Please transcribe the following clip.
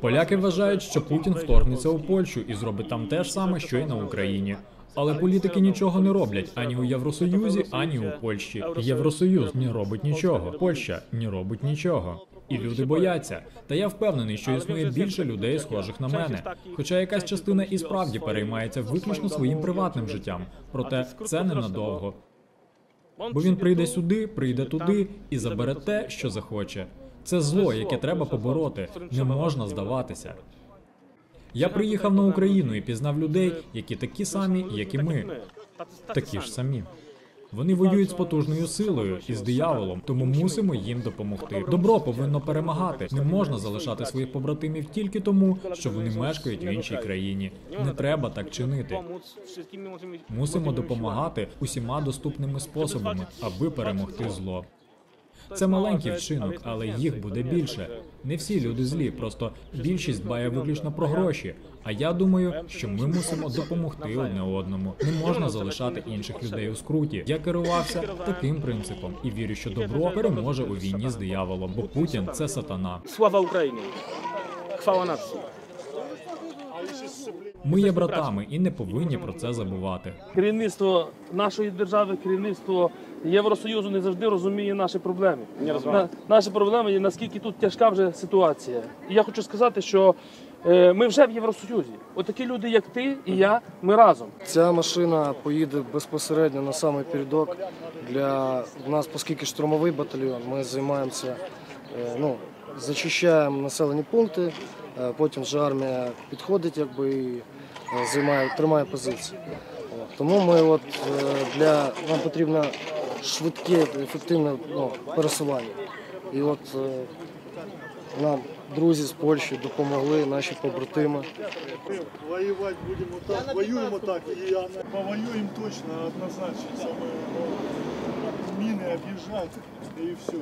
Поляки вважають, що Путін вторгнеться у Польщу і зробить там те ж саме, що й на Україні. Але політики нічого не роблять ані у Євросоюзі, ані у Польщі. Євросоюз не робить нічого. Польща не робить нічого. І люди бояться. Та я впевнений, що існує більше людей, схожих на мене. Хоча якась частина і справді переймається виключно своїм приватним життям. Проте це ненадовго. Бо він прийде сюди, прийде туди і забере те, що захоче. Це зло, яке треба побороти. Не можна здаватися. Я приїхав на Україну і пізнав людей, які такі самі, як і ми. Такі ж самі. Вони воюють з потужною силою і з дияволом, тому мусимо їм допомогти. Добро повинно перемагати. Не можна залишати своїх побратимів тільки тому, що вони мешкають в іншій країні. Не треба так чинити. Мусимо допомагати усіма доступними способами, аби перемогти зло. Це маленький вчинок, але їх буде більше. Не всі люди злі, просто більшість дбає виключно про гроші. А я думаю, що ми мусимо допомогти одне одному. Не можна залишати інших людей у скруті. Я керувався таким принципом і вірю, що добро переможе у війні з дияволом, бо Путін це сатана. Sława Ukrainie. Chwała nacji. Ми є братами і не повинні про це забувати. Керівництво нашої держави, керівництво Євросоюзу не завжди розуміє наші проблеми. На, наші проблеми є наскільки тут тяжка вже ситуація. І я хочу сказати, що е, ми вже в Євросоюзі. Отакі люди, як ти і я, ми разом. Ця машина поїде безпосередньо на самий передок. Для нас, оскільки штурмовий батальйон, ми займаємося, е, ну, зачищаємо населені пункти, потім вже армія підходить якби, і е, займає, тримає позиції. Тому ми от, е, для, нам потрібно швидке, ефективне ну, пересування. І от е, нам друзі з Польщі допомогли, наші побратими. Воевать будем вот так, воюем вот так, и она- повоюем точно, однозначно. Самое, ну, мины объезжать, и все.